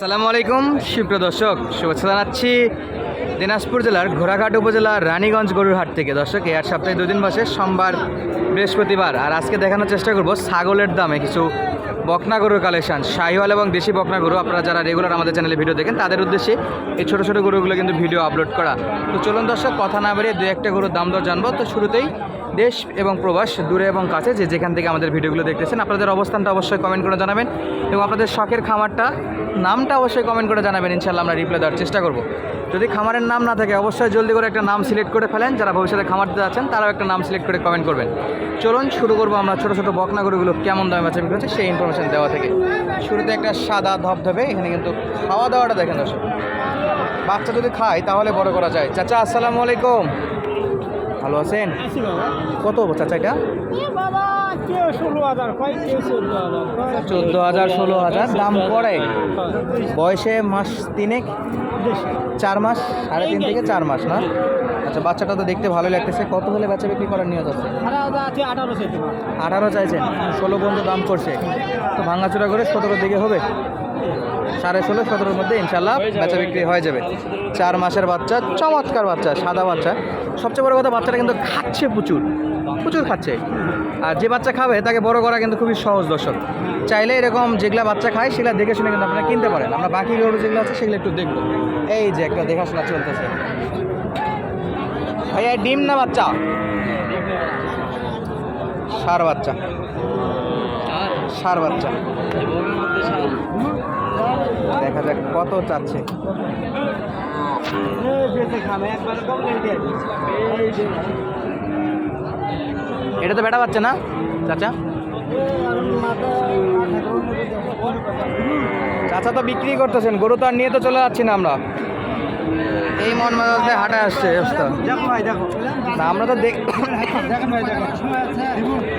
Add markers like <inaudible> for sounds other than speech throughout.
সালামু আলাইকুম, সুপ্রিয় দর্শক, শুভেচ্ছা জানাচ্ছি দিনাজপুর জেলার ঘোড়াঘাট উপজেলার রানীগঞ্জ গরুর হাট থেকে। দর্শক হাট সপ্তাহে দুদিন বসে, সোমবার, বৃহস্পতিবার। আর আজকে দেখানোর চেষ্টা করব ছাগলের দামে কিছু বকনা গরুর কালেকশন। শাহিওয়াল এবং দেশি বকনা গরু, আপনারা যারা রেগুলার আমাদের চ্যানেলে ভিডিও দেখেন, তাদের উদ্দেশ্যে এই ছোটো ছোটো গরুগুলো কিন্তু ভিডিও আপলোড করা। তো চলুন দর্শক, কথা না বেরিয়ে দু একটা গরুর দাম দর জানব। তো শুরুতেই দেশ এবং প্রবাস দূরে এবং কাছে যে যেখান থেকে আমাদের ভিডিওগুলো দেখতেছেন, আপনাদের অবস্থানটা অবশ্যই কমেন্ট করে জানাবেন এবং আপনাদের শখের খামারটা, নামটা অবশ্যই কমেন্ট করে জানাবেন ইনশাল্লাহ আমরা রিপ্লাই দেওয়ার চেষ্টা করব। যদি খামারের নাম না থাকে, অবশ্যই জলদি করে একটা নাম সিলেক্ট করে ফেলেন, যারা ভবিষ্যতে খামার দিতে আছেন তারাও একটা নাম সিলেক্ট করে কমেন্ট করবেন। চলুন শুরু করব আমরা ছোটো ছোটো বকনা গরুগুলো কেমন দামে বাচ্চা বিক্রি সেই ইনফরমেশন দেওয়া থেকে। শুরুতে একটা সাদা ধবধবে, এখানে কিন্তু খাওয়া দাওয়াটা দেখেন দর্শক। বাচ্চা যদি খায়, তাহলে বড় করা যায়। চাচা, আসসালামু আলাইকুম। ভালো আছেন? কত চাচা এটা? চোদ্দ হাজার ষোলো হাজার দাম পড়ে। বয়সে মাস তিনেক? চার মাস? সাড়ে তিন থেকে চার মাস না? আচ্ছা বাচ্চাটা তো দেখতে ভালো লাগতেছে। কত হলে বাচ্চা বিক্রি করার নিয়ত আছে? আঠারো চাইছেন ষোলো পর্যন্ত দাম করছে তো ভাঙাচোরা করে সতেরোর দিকে হবে। সাড়ে ষোলো সতেরোর মধ্যে ইনশাল্লাহ বেচা বিক্রি হয়ে যাবে। চার মাসের বাচ্চা চমৎকার বাচ্চা সাদা বাচ্চা। সবচেয়ে বড় কথা, বাচ্চাটা কিন্তু খাচ্ছে প্রচুর প্রচুর খাচ্ছে। আর যে বাচ্চা খাবে, তাকে বড় করা কিন্তু খুবই সহজ দর্শক। চাইলে এরকম যেগুলা বাচ্চা খায়, সেগুলা দেখে শুনে কিন্তু আপনারা কিনতে পারেন। আমরা বাকি গরু যেগুলো আছে, সেগুলো একটু দেখব। এই যে একটা দেখাশোনা চলতেছে। ভাইয়া ডিম না বাচ্চা? সার বাচ্চা। সার বাচ্চা। দেখা যাক কত চাচ্ছে। এটা তো বেটা পাচ্ছে না? চাচা। চাচা তো বিক্রি করতেছেন গরু তো আর নিয়ে তো চলে যাচ্ছি না আমরা। এই মন মেজাজে হাটে আসছে না আমরা তো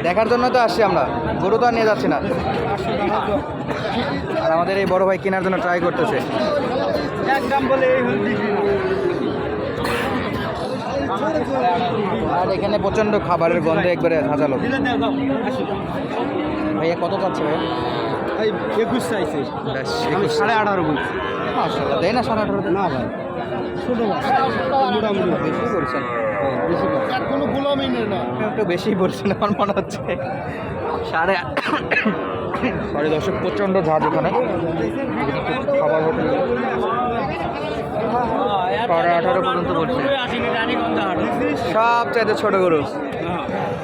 দেখার জন্য তো আসছি আমরা। গরু তো আর নিয়ে যাচ্ছি না। আর আমাদের এই বড় ভাই কেনার জন্য ট্রাই করতেছে। একদম বলে এই হল আর এখানে প্রচণ্ড খাবারের গন্ধে একবারে। আসো। ভাইয়া কত চাচ্ছে ভাই একুশ চাইছে। সাড়ে আঠারো বলছি। দেয় না সাড়ে আঠারোতে না ভাই ছোটো মোটামুটি। বেশি বলছেন? কোনো গোলামি নেই না। একটু বেশি বলছেন আমার মনে হচ্ছে। সাড়ে সরি দর্শক, প্রচণ্ড ঝাঁজ ওখানে খাবার হোটেল। সাড়ে আঠারো পর্যন্ত বলছে। সব চাইতে ছোট গরু।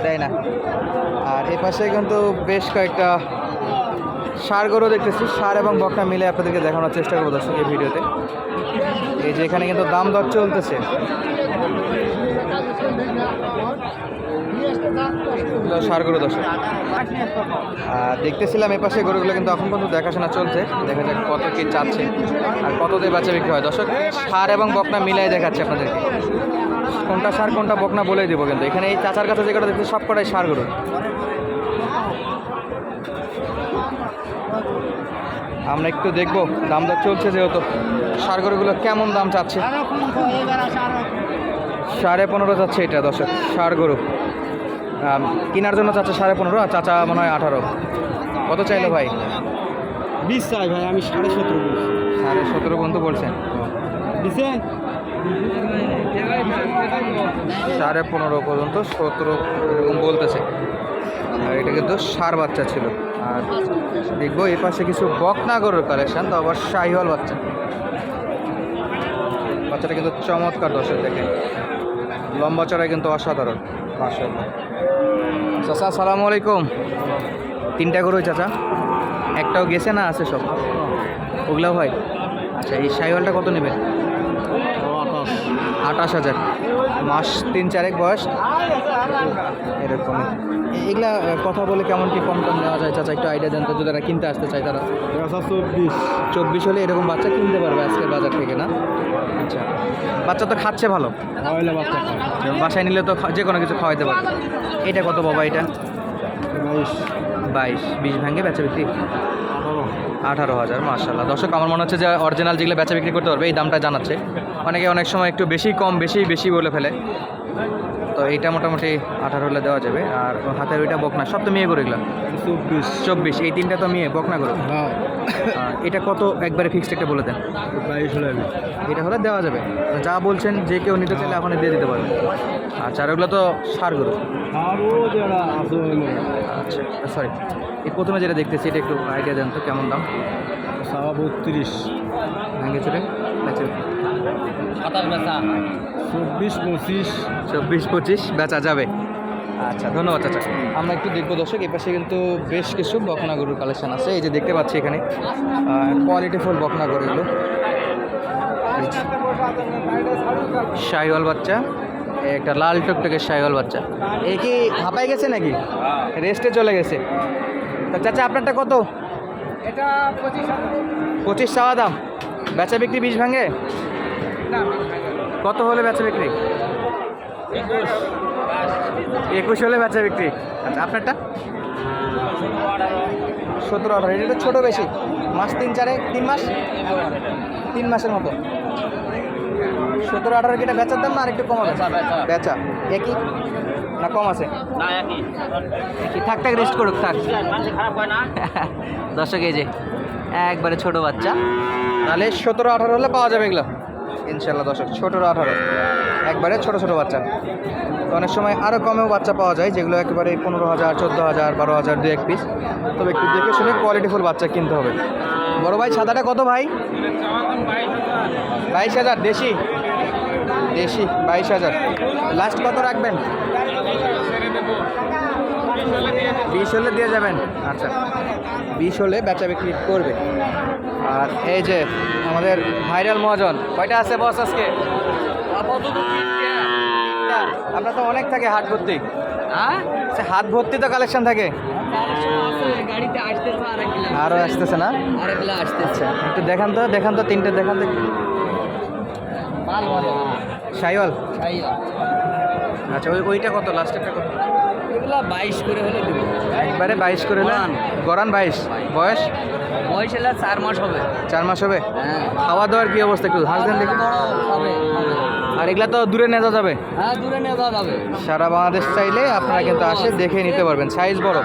তাই না? আর এ পাশে কিন্তু বেশ কয়েকটা সার গরু দেখতেছি। সার এবং বকনা মিলে আপনাদেরকে দেখানোর চেষ্টা করব দর্শক এই ভিডিওতে। এই যে এখানে কিন্তু দাম দর চলতেছে। সার গরু দেখতেছিলাম এ পাশে গরুগুলো কিন্তু এখন পর্যন্ত দেখাশোনা চলছে। দেখা যাক কত কি চাচ্ছে আর দিয়ে বাচ্চা বিক্রি হয়। দর্শক, সার এবং বকনা মিলাই দেখাচ্ছে আপনাদেরকে। কোনটা সার, কোনটা বকনা বলে দিব কিন্তু। এখানে এই চাচার কাছে যে কটা দেখতে সব কটাই সার গরু আমরা একটু দেখব, দাম দর চলছে যেহেতু। সার গরুগুলো কেমন দাম চাচ্ছে? সাড়ে পনেরো যাচ্ছে এটা, দর্শক, সার গরু। কেনার জন্য চাচা সাড়ে পনেরো আর চাচা মনে হয় আঠারো। কত চাইলো ভাই? বিশ চাই ভাই আমি সাড়ে সতেরো সাড়ে সতেরো পর্যন্ত বলছেন। সাড়ে পনেরো পর্যন্ত সতেরো এরকম বলতেছে। আর এটা কিন্তু সার বাচ্চা ছিল। আর দেখব এই পাশে কিছু বকনা গরুর কালেকশন তো আবার শাহিওয়াল বাচ্চা। বাচ্চাটা কিন্তু চমৎকার দর্শক দেখে। লম্বা চড়াই কিন্তু অসাধারণ। মাশাআল্লাহ। চাচা আসসালামু আলাইকুম তিনটা গরু চাচা। একটাও গেছে না আছে সব? ওগুলাও হয়? আচ্ছা এই শাহিওয়ালটা কত নেবে আঠাশ আঠাশ হাজার। মাস তিন চারেক বয়স? এরকম এগুলা কথা বলে কেমন কি কম কম নেওয়া যায় চাচা? একটু আইডিয়া দেন তো যদি তারা কিনতে আসতে চায় তারা। চব্বিশ। চব্বিশ হলে এরকম বাচ্চা কিনতে পারবে আজকের বাজার থেকে না? আচ্ছা। বাচ্চা তো খাচ্ছে ভালো। বাসায় নিলে তো যে কোনো কিছু খাওয়াইতে পারবে এটা কত বাবা এটা? বাইশ। বাইশ। বিশ ভাঙ্গে বেচা বিক্রি? আঠারো। আঠারো হাজার মার্শাল্লাহ দর্শক আমার মনে হচ্ছে যে অরিজিনাল যেগুলো বেচা বিক্রি করতে পারবে এই দামটা জানাচ্ছে। অনেকে অনেক সময় একটু বেশি কম বেশি বেশি বলে ফেলে। তো এইটা মোটামুটি আঠারো হলে দেওয়া যাবে। আর হাতের ওইটা বকনা সব তো মেয়ে করে এগুলো? চব্বিশ। চব্বিশ এই তিনটা তো মেয়ে বকনা করে হ্যাঁ। এটা কত একবারে ফিক্সড একটা বলে দেন? বাইশ লাগবে এটা হলে দেওয়া যাবে। যা বলছেন যে কেউ নিতে চাইলে এখন দিয়ে দিতে পারবে। আচ্ছা আর ওগুলো তো সার গরু? আছে আচ্ছা সরি এই প্রথমে যেটা দেখতেছি এটা একটু আইডিয়া দেন তো কেমন দাম? সাবা বত্রিশ। ভেঙে চুরে আচ্ছা সাতাশ বেচা চব্বিশ পঁচিশ। চব্বিশ পঁচিশ বেচা যাবে। আচ্ছা ধন্যবাদ চাচা। আমরা একটু দেখব দর্শক এই পাশে কিন্তু বেশ কিছু বকনা গরুর কালেকশন আছে। এই যে দেখতে পাচ্ছি এখানে কোয়ালিটি ফুল বকনা গরু এগুলো শাহিওয়াল বাচ্চা একটা লাল টকটকে শাহিওয়াল বাচ্চা। এ কি হাঁপাই গেছে নাকি? রেস্টে চলে গেছে। তা চাচা আপনারটা কত? এটা পঁচিশ পঁচিশ চাওয়া দাম। বেচা বিক্রি বীজ ভাঙে? কত হলে বেচা বিক্রি? একুশ হলে বেচা বিক্রি। আচ্ছা আপনারটা? সতেরো আঠারো। এটা তো ছোটো বেশি। মাস তিন চারে তিন মাস? তিন মাসের মতো। সতেরো আঠারো কিটা বেচার দাম না আর একটু কম হবে? বেচা একই? না কম আছে? না একই। একই। থাক থাক রেস্ট করুক থাক। খারাপ হয় না। <laughs> দর্শক এই যে একবারে ছোট বাচ্চা। তাহলে সতেরো আঠারো হলে পাওয়া যাবে এগুলো। ইনশাল্লাহ দর্শক সতেরো আঠারো। একবারে ছোট ছোট বাচ্চা। তো অনেক সময় আরও কমেও বাচ্চা পাওয়া যায়, যেগুলো একেবারে পনেরো হাজার, চোদ্দ হাজার, বারো হাজার দু এক পিস তবে একটু দেখে শুনে কোয়ালিটিফুল বাচ্চা কিনতে হবে। বড় ভাই, সাদাটা কত ভাই? বাইশ হাজার, দেশি? দেশি, বাইশ হাজার। লাস্ট কত রাখবেন? বিশ হলে দিয়ে যাবেন। আচ্ছা বিশ হলে বেচা বিক্রি করবে। আর এই যে আমাদের ভাইরাল মহাজন কয়টা আছে বস আজকে? আপনার তো অনেক থাকে হাট ভর্তি। হ্যাঁ? সে হাত ভর্তি তো কালেকশন থাকে। আর আরও আসতেছে না? আসতেছে। একটু দেখান তো দেখান তো তিনটে দেখান তো। সাইওয়াল তাই আচ্ছা ওই ওইটা কত? লাস্টেরটা কত? এগুলো বাইশ করে হলে দেবো। একবারে বাইশ করে গরান। গরান বাইশ। বয়স? বয়স এলে চার মাস হবে। চার মাস হবে? হ্যাঁ। খাওয়া দাওয়ার কি অবস্থা একটু হাঁস দেন দেখি। হবে। আর এগুলা তো দূরে নেওয়া যাবে? হ্যাঁ দূরে নেওয়া যাবে। সারা বাংলাদেশ চাইলে আপনারা কিন্তু আসে দেখে নিতে পারবেন। সাইজ বড়।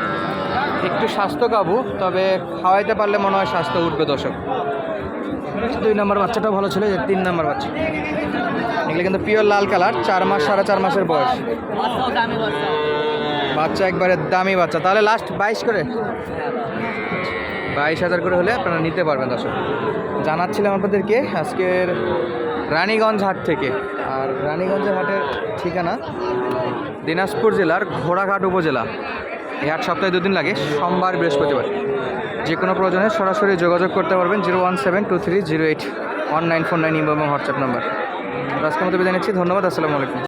একটু স্বাস্থ্য কাবু তবে খাওয়াইতে পারলে মনে হয় স্বাস্থ্য উঠবে দর্শক। দুই নম্বর বাচ্চাটাও ভালো ছিল যে তিন নম্বর বাচ্চা। এগুলো কিন্তু পিওর লাল কালার, চার মাস, সাড়ে চার মাসের বয়স। বাচ্চা একবারে দামি বাচ্চা। তাহলে লাস্ট বাইশ করে? বাইশ হাজার করে হলে আপনারা নিতে পারবেন দর্শক। জানাচ্ছিলাম আপনাদেরকে আজকের রানীগঞ্জ হাট থেকে। আর রানীগঞ্জের হাটের ঠিকানা দিনাজপুর জেলার ঘোড়াঘাট উপজেলা। এই হাট সপ্তাহে দুদিন লাগে, সোমবার বৃহস্পতিবার। যে কোনো প্রয়োজনে সরাসরি যোগাযোগ করতে পারবেন zero one seven two three zero eight one nine four nine এবং হোয়াটসঅ্যাপ নাম্বার। আজকের মতো বিদায় নিচ্ছি, ধন্যবাদ, আসসালামু আলাইকুম।